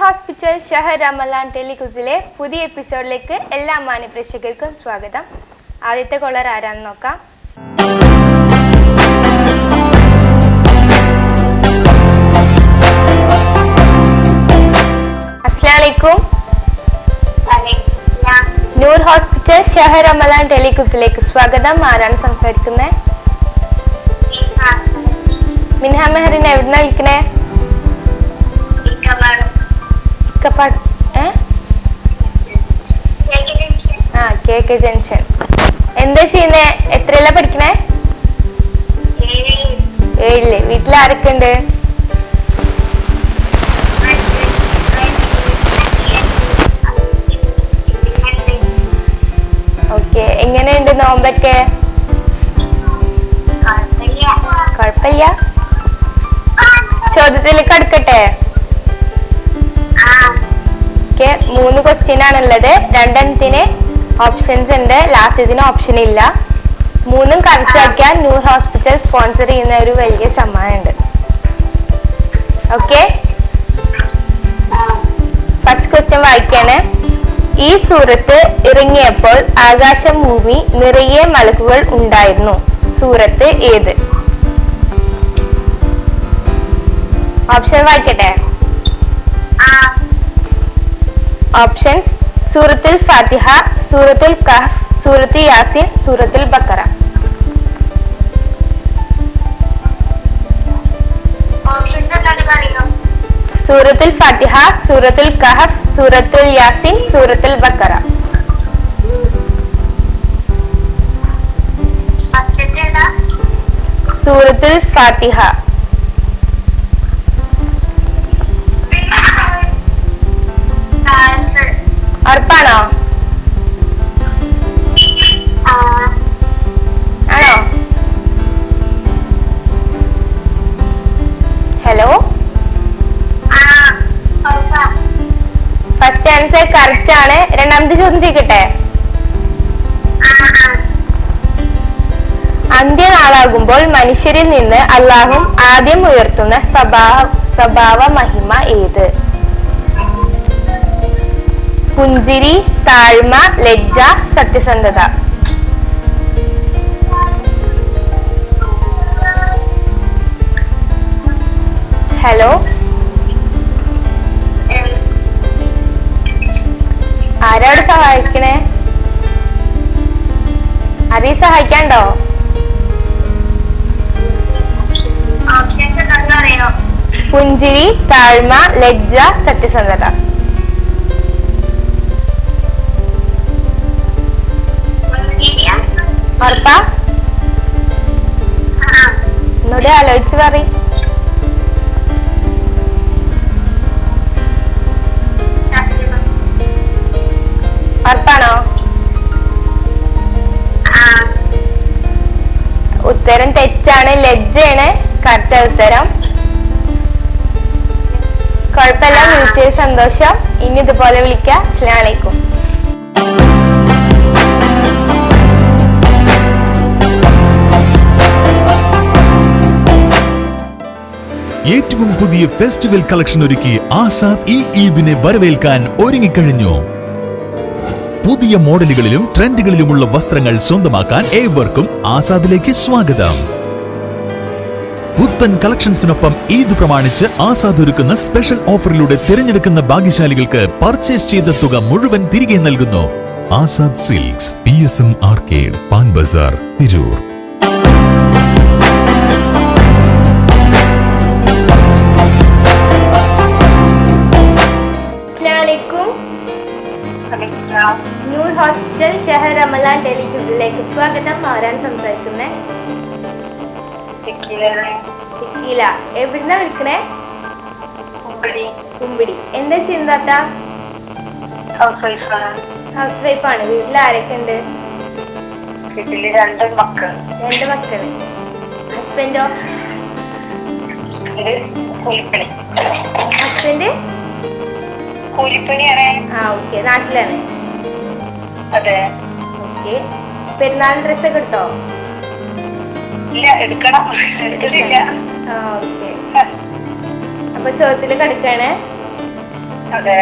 Hospital ഷഹർ റമലാൻ ടെലികുസിലെ പുതിയ എപ്പിസോഡിലേക്ക് എല്ലാ മാനപ്രേക്ഷകർക്കും സ്വാഗതം. ആദ്യത്തെ കോളർ ആരാന്ന് നോക്കാം. അസ്ലാമലൈക്കും നൂർ ഹോസ്പിറ്റൽ ഷഹർ റമലാൻ ടെലികുസിലേക്ക് സ്വാഗതം. ആരാണ് സംസാരിക്കുന്നത് മിൻഹ മെഹറിൻ എവിടുന്ന വിളിക്കണേ? ഇക്കപ്പാട് ഏ? ആ കെ കെ ജംഗ്ഷൻ. എന്താ ചെയ്യുന്നേ? എത്രയല്ല പഠിക്കണേ? ഏഴിൽ. വീട്ടിൽ ആരൊക്കെ ഉണ്ട് ഓക്കെ. എങ്ങനെയുണ്ട് നോമ്പൊക്കെ? കുഴപ്പമില്ല. ചോദ്യത്തിലേക്ക് അടുക്കട്ടെ? ഓക്കെ മൂന്ന് ക്വസ്റ്റ്യൻ ആണുള്ളത്. രണ്ടെണ്ണത്തിന് ഓപ്ഷൻസ് ഉണ്ട്. ലാസ്റ്റ് ഇതിന് ഓപ്ഷൻ ഇല്ല. മൂന്നും കറക്റ്റ് ആക്കിയാൽ ന്യൂ ഹോസ്പിറ്റൽ സ്പോൺസർ ചെയ്യുന്ന ഒരു വലിയ സമ്മാനമുണ്ട്. ഓക്കെ ഫസ്റ്റ് ക്വസ്റ്റ്യൻ വായിക്കാണ്. ഈ സൂറത്ത് ഇറങ്ങിയപ്പോൾ ആകാശം ഭൂമി നിറയെ മലക്കുകൾ ഉണ്ടായിരുന്നു. സൂറത്ത് ഏത്? ഓപ്ഷൻ വായിക്കട്ടെ. ഓപ്ഷൻസ് സൂറത്തുൽ ഫാത്തിഹ സൂറത്തുൽ കഹഫ് സൂറത്തുൽ യാസിൻ സൂറത്തുൽ ബക്കറ സൂറത്തുൽ ഫാത്തിഹ സൂറത്തുൽ കഹഫ് സൂറത്തുൽ യാസിൻ സൂറത്തുൽ ബക്കറ സൂറത്തുൽ ഫാത്തിഹ ഉറപ്പാണോ? ആണോ? ഹലോ? ഫസ്റ്റ് ആൻസർ കറക്റ്റ് ആണ്. രണ്ടാമത്തെ ചോദ്യം ചോദിക്കട്ടെ? അന്ത്യനാളാകുമ്പോൾ മനുഷ്യരിൽ നിന്ന് അള്ളാഹും ആദ്യം ഉയർത്തുന്ന സ്വഭാവ സ്വഭാവ മഹിമ ഏത്? പുഞ്ചിരി താഴ്മ ലജ്ജ സത്യസന്ധത. ഹലോ? ആരോട് സഹായിക്കണേ? ആരെയും സഹായിക്കാണ്ടോ പുഞ്ചിരി താഴ്മ ലജ്ജ സത്യസന്ധത. ഉറപ്പാ ഒന്നുകൂടി ആലോചിച്ച് പറ ഉറപ്പാണോ ഉത്തരം തെറ്റാണ്. ലജ്ജയാണ്. കറച്ച ഉത്തരം. കുഴപ്പമില്ല വിളിച്ചത് സന്തോഷം. ഇനി ഇതുപോലെ വിളിക്കാം. അലൈക്കും. ഏറ്റവും പുതിയ ഫെസ്റ്റിവൽ കളക്ഷൻ ഒരുക്കി ആസാദ് ഈ ഈദിനെ വരവേൽക്കാൻ ഒരുങ്ങിക്കഴിഞ്ഞു. പുതിയ മോഡലുകളിലും ട്രെൻഡുകളിലുമുള്ള വസ്ത്രങ്ങൾ സ്വന്തമാക്കാൻ ഏവർക്കും ആസാദിലേക്ക് സ്വാഗതം. പുത്തൻ കളക്ഷൻസിനൊപ്പം ഈദ് പ്രമാണിച്ച് ആസാദ് ഒരുക്കുന്ന സ്പെഷ്യൽ ഓഫറിലൂടെ തിരഞ്ഞെടുക്കുന്ന ഭാഗ്യശാലികൾക്ക് പർച്ചേസ് ചെയ്ത തുക മുഴുവൻ തിരികെ നൽകുന്നു. Azad silks P S M arcade Pan Bazar Tirur. സ്വാഗതം ആരാണ് സംസാരിക്കുന്നേ? ഇല്ല എവിടുന്ന വിളിക്കണേ? കുമ്പിടി എന്താ ചിന്താത്ത ഹൗസ് വൈഫ് ആണ്. വീട്ടിൽ ആരൊക്കെ ഉണ്ട്? വീട്ടിൽ രണ്ട് മക്കൾ രണ്ട് മക്കൾ. ഹസ്ബൻഡോ ഹസ്ബൻഡ് കൂലിപ്പണിയാണ്. ആ ഓക്കെ നാട്ടിലാണ്. അതെ. ഓക്കെ എടുത്തോ? ഇല്ല എടുക്കണം. എടുത്തിട്ടില്ല. ആ ഓക്കെ. അപ്പൊ ചോദ്യത്തിൽ കടുക്കാണ് അതെ.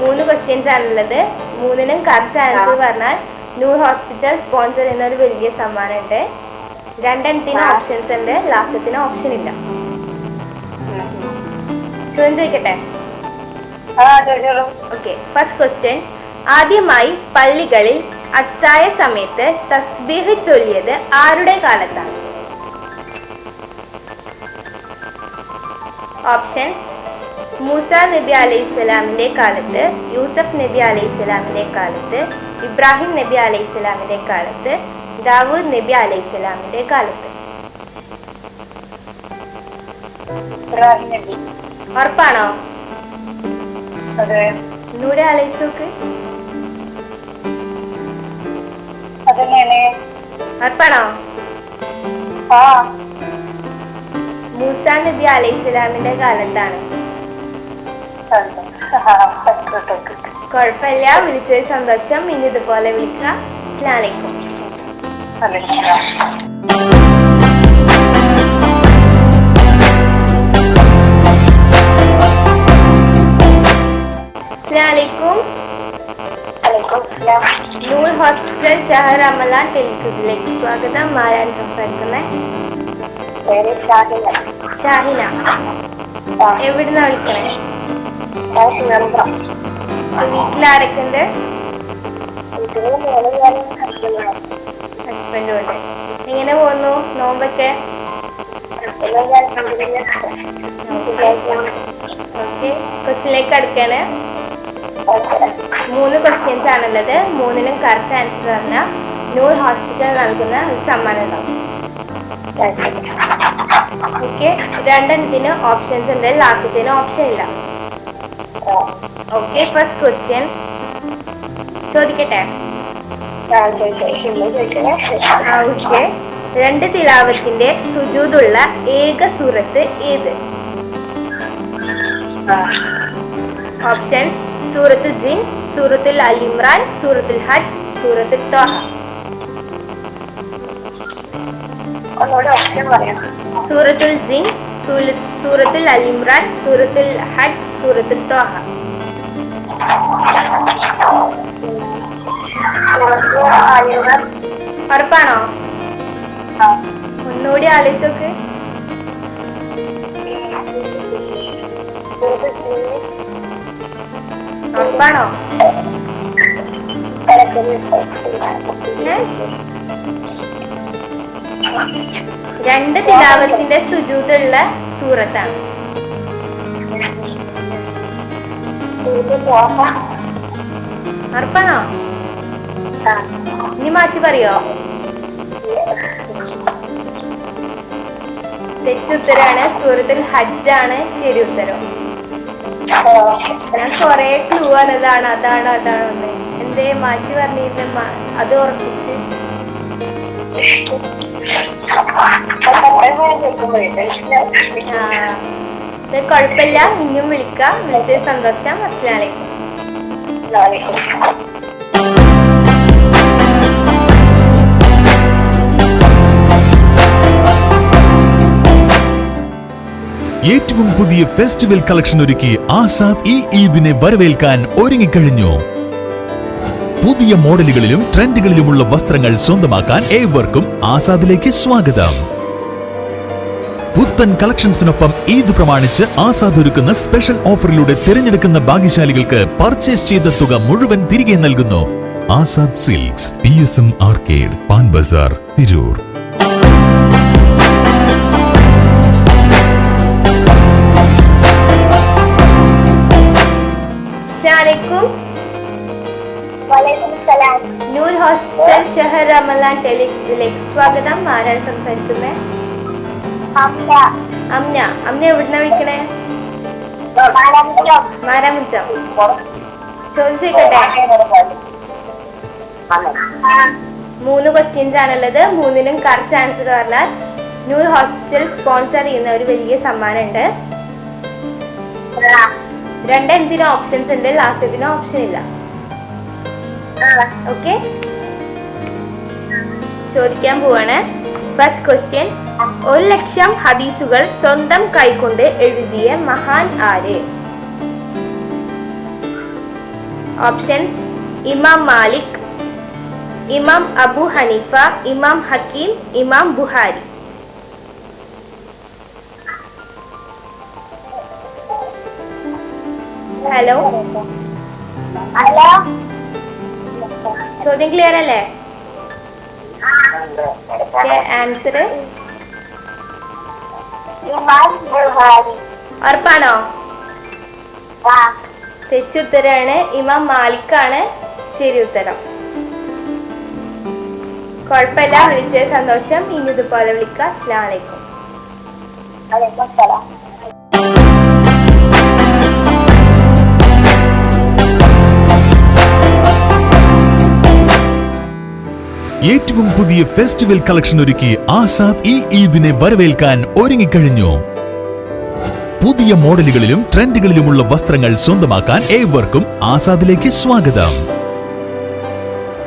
മൂന്ന് ക്വസ്റ്റ്യൻസ് ആണുള്ളത് മൂന്നിനും കറക്റ്റ് ആൻസർ പറഞ്ഞാൽ നൂർ ഹോസ്പിറ്റൽ സ്പോൺസർ ഒരു വലിയ സമ്മാനം ഉണ്ട്. രണ്ടെണ്ണത്തിന്. ഓപ്ഷൻസ് ഉണ്ട്. ലാസ്റ്റത്തിന് ഓപ്ഷൻ ഇല്ല. ചോദ്യം ചോദിക്കട്ടെ? ഓക്കെ. ഫസ്റ്റ് ക്വസ്റ്റ്യൻ ആദ്യമായി പള്ളികളിൽ അത്തായ സമയത്ത് തസ്ബീഹ് ചൊല്ലിയത് ആരുടെ കാലത്താണ്? ഓപ്ഷൻസ് മൂസ നബി അലൈഹി സ്വലാമിന്റെ കാലത്ത് യൂസഫ് നബി അലൈഹി സ്വലാമിന്റെ കാലത്ത് ഇബ്രാഹിം നബി അലൈഹി സ്വലാമിന്റെ കാലത്ത് ദാവൂദ് നബി അലൈഹി സ്വലാമിന്റെ കാലത്ത്. ഉറപ്പാണോ? നൂര നൂടെ നോക്ക് ആ. മൂസ നബി അലൈഹി സ്വലാമിന്റെ കാലത്താണ്. കുഴപ്പമില്ല വിളിച്ചത് സന്തോഷം. ഇനി ഇതുപോലെ വിളിക്കാം. അസ്ലാം അലൈക്കും. ഹോസ്പിറ്റൽ ഷഹർ അമല ടെലിക്യൂസിലേക്ക് സ്വാഗതം. ആരാണ് സംസാരിക്കുന്നത് ഷാഹിന. എവിടുന്ന വിളിക്കണേ? ഞാനും ഹസ്ബൻഡുമാണ്. ഹസ്ബൻഡും ഉണ്ട്. എങ്ങനെ പോകുന്നു? നോമ്പൊക്കെ. ഓക്കെ. ക്വസ്റ്റിലേക്ക് അടുക്കാണ്. മൂന്ന് ക്വസ്റ്റ്യൻസ് ആണുള്ളത്. മൂന്നിനും കറക്റ്റ് ആൻസർ പറഞ്ഞാൽ നൂർ ഹോസ്പിറ്റൽ നൽകുന്ന ഒരു സമ്മാനം ഉണ്ടാവും ഓക്കെ രണ്ടെണ്ണത്തിന് ഓപ്ഷൻസ് ഉണ്ട്. ലാസ്റ്റത്തിന് ഓപ്ഷൻ ഇല്ല. ഓക്കെ ഫസ്റ്റ് ക്വസ്റ്റ്യൻ ചോദിക്കട്ടെ? ഓക്കെ രണ്ട് തിലാവത്തിന്റെ സുജൂതുള്ള ഏക സൂറത്ത് ഏത്? ഓപ്ഷൻസ് സൂറത്ത് ജിൻ സൂറത്തുൽ അൽ ഇമ്രാൻ സൂറത്തുൽ ഹജ്ജ് സൂറത്തുൽ തോഹ. സൂറത്തുൽ ജിൻ സൂറത്തുൽ അൽ ഇമ്രാൻ സൂറത്തുൽ ഹജ്ജ് സൂറത്തുൽ തോഹ. ഉറപ്പാണോ? ഒന്നുകൂടി ആലോചിച്ച് നോക്ക്. ഉറപ്പാണോ? രണ്ട് തിലാവത്തിന്റെ സുജൂതുള്ള സൂറത്താണ് ഉറപ്പാണോ? ഇനി മാറ്റി പറയോ? തെറ്റുത്തരാണ് സൂറത്തിൽ ഹജ്ജാണ് ശരി ഉത്തരം. ഞാൻ കൊറേ ക്ലൂ അതാണ് അതാണ് അതാണ് എന്തേ മാറ്റി പറഞ്ഞിട്ട് അത് ഉറപ്പിച്ച്. കുഴപ്പമില്ല ഇനിയും വിളിക്കാം. വിളിച്ചത് സന്തോഷം. അസ്സലാമലൈക്കും ഏറ്റവും പുതിയ ഫെസ്റ്റിവൽ കളക്ഷൻ ഒരുക്കി ആസാദ് ഈ ഈദിനെ വരവേൽക്കാൻ ഒരുങ്ങിക്കഴിഞ്ഞു. പുതിയ മോഡലുകളിലും ട്രെൻഡുകളിലുമുള്ള വസ്ത്രങ്ങൾ സ്വന്തമാക്കാൻ ഏവർക്കും ആസാദിലേക്ക് സ്വാഗതം. പുത്തൻ കളക്ഷൻസിനൊപ്പം ഈദ് പ്രമാണിച്ച് ആസാദ് ഒരുക്കുന്ന സ്പെഷ്യൽ ഓഫറിലൂടെ തിരഞ്ഞെടുക്കുന്ന ഭാഗ്യശാലികൾക്ക് പർച്ചേസ് ചെയ്ത തുക മുഴുവൻ തിരികെ നൽകുന്നു. Azad silks P S M arcade Pan Bazar Tirur. Noor Shehar റമലാൻ ടെലിക്സിലേക്ക് സ്വാഗതം. ആരാണ് സംസാരിക്കുന്നേ? അമ്ന. അമ്ന. എവിടുന്ന വിളിക്കണേ? മാരാമുറ്റം ചോദിച്ചേക്കട്ടെ മൂന്ന് ക്വസ്റ്റ്യൻസ് ആണുള്ളത്. മൂന്നിനും കറക്റ്റ് ആൻസർ പറഞ്ഞാൽ ന്യൂ ഹോസ്റ്റൽ സ്പോൺസർ ചെയ്യുന്ന ഒരു വലിയ സമ്മാനം ഉണ്ട് രണ്ടെണ്ണത്തിന് ഓപ്ഷൻസ് ഉണ്ട്. ലാസ്റ്റ് ഓപ്ഷൻ ഇല്ല. ഓക്കെ ചോദിക്കാൻ പോവാണ്. ഫസ്റ്റ് ക്വസ്റ്റ്യൻ ഒരു ലക്ഷം ഹദീസുകൾ സ്വന്തം കൈകൊണ്ട് എഴുതിയ മഹാൻ ആര്? ഓപ്ഷൻസ് ഇമാം മാലിക് ഇമാം അബു ഹനീഫ ഇമാം ഹക്കീം ഇമാം ബുഹാരി. ഹലോ ഹലോ ചോദ്യം ക്ലിയർ അല്ലേ? ആൻസർ ഇമാം ബുഹാരി ഉറപ്പാണോ? തെറ്റുത്തരാണ് ഇമാം മാലിക്കാണ് ശരി ഉത്തരം. കുഴപ്പമില്ല വിളിച്ചത് സന്തോഷം. ഇനി ഇതുപോലെ വിളിക്കുക അസ്ലാം വലൈക്കും ഏറ്റവും പുതിയ ഫെസ്റ്റിവൽ കളക്ഷൻ ഒരുക്കി ആസാദ് ഈ ഈദിനെ വരവേൽക്കാൻ ഒരുങ്ങിക്കഴിഞ്ഞു. പുതിയ മോഡലുകളിലും ട്രെൻഡുകളിലുമുള്ള വസ്ത്രങ്ങൾ സ്വന്തമാക്കാൻ ഏവർക്കും ആസാദിലേക്ക് സ്വാഗതം.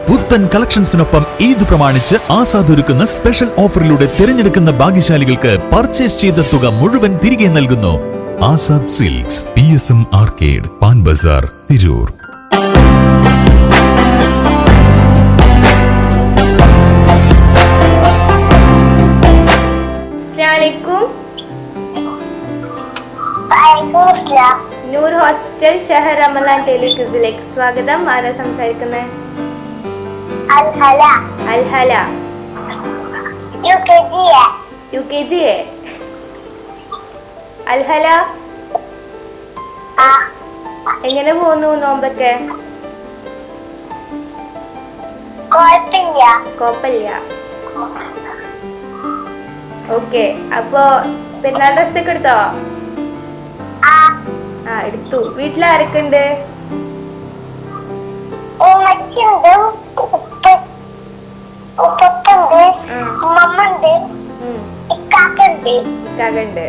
പുത്തൻ കളക്ഷൻസിനൊപ്പം ഈദ് പ്രമാണിച്ച് ആസാദ് ഒരുക്കുന്ന സ്പെഷ്യൽ ഓഫറിലൂടെ തിരഞ്ഞെടുക്കുന്ന ഭാഗ്യശാലികൾക്ക് പർച്ചേസ് ചെയ്ത തുക മുഴുവൻ തിരികെ നൽകുന്നു. Azad silks P S M arcade Pan Bazar Tirur. Shahar Ramalan ടെലിക്യൂസിലേക്ക് സ്വാഗതം. ആരാ സംസാരിക്കുന്നത് അൽഹല യു കെ ജി എ അൽഹല എങ്ങനെ പോകുന്നു നോമ്പൊക്കെ? ഓക്കെ. അപ്പോ പെരുന്നാൾ ഡ്രസ് ഒക്കെ എടുത്തോ? ആ എടുത്തു. വീട്ടിൽ ആരൊക്കെ ഉണ്ട് ഇക്കാക്കുണ്ട്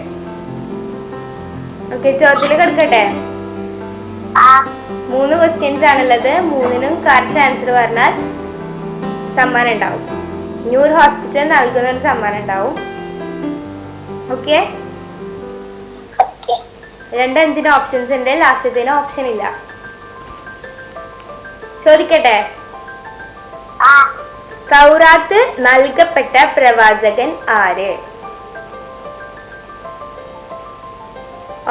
ഓക്കെ ചോദ്യത്തിൽ കിടക്കട്ടെ മൂന്ന് ക്വസ്റ്റ്യൻസ് ആണുള്ളത് മൂന്നിനും കറക്റ്റ് ആൻസർ പറഞ്ഞാൽ സമ്മാനം ഉണ്ടാവും ന്യൂർ ഹോസ്പിറ്റൽ നൽകുന്ന ഒരു സമ്മാനം ഉണ്ടാവും ഓക്കെ രണ്ട് ഓപ്ഷൻസ് ഉണ്ട്. ലാസ്റ്റത്തിന് ഓപ്ഷൻ ഇല്ല. ചോദിക്കട്ടെ? തൗറാത്ത് നൽകപ്പെട്ട പ്രവാചകൻ ആര്?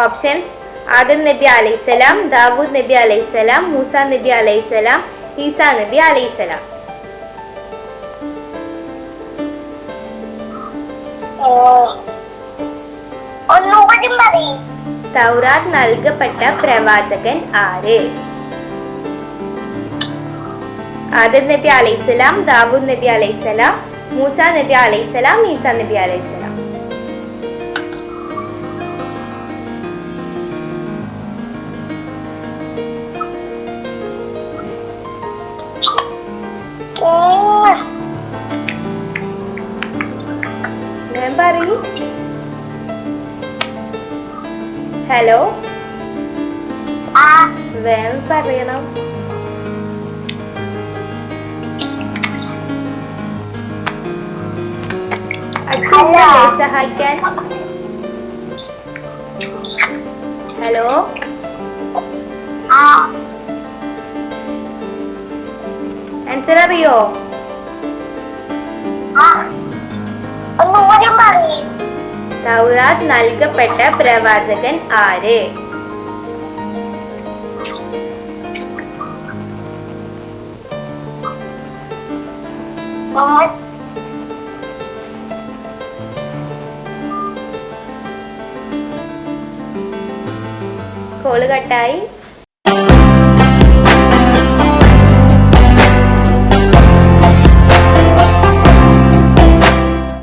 ഓപ്ഷൻസ് ആദം നബി അലൈസലാം ദാവൂദ് നബി അലൈസലാം മൂസ നബി അലൈസലാം ഈസ നബി അലൈസലാം ഒന്നുകൂടി പറയും. തൗറാത്ത് നൽകപ്പെട്ട പ്രവാചകൻ ആര്? ആദം നബി അലൈസലാം ദാവൂദ് നബി അലൈസലാം മൂസ നബി അലൈസലാം ഈസ നബി അലൈസലാം ഹലോ? വേഗം പറയണം സഹായിക്കാൻ. ഹലോ? ആൻസർ അറിയോ തൗറാത്ത് നൽകപ്പെട്ട പ്രവാചകൻ ആര്? ഉമ്മ കോൾ കട്ടായി.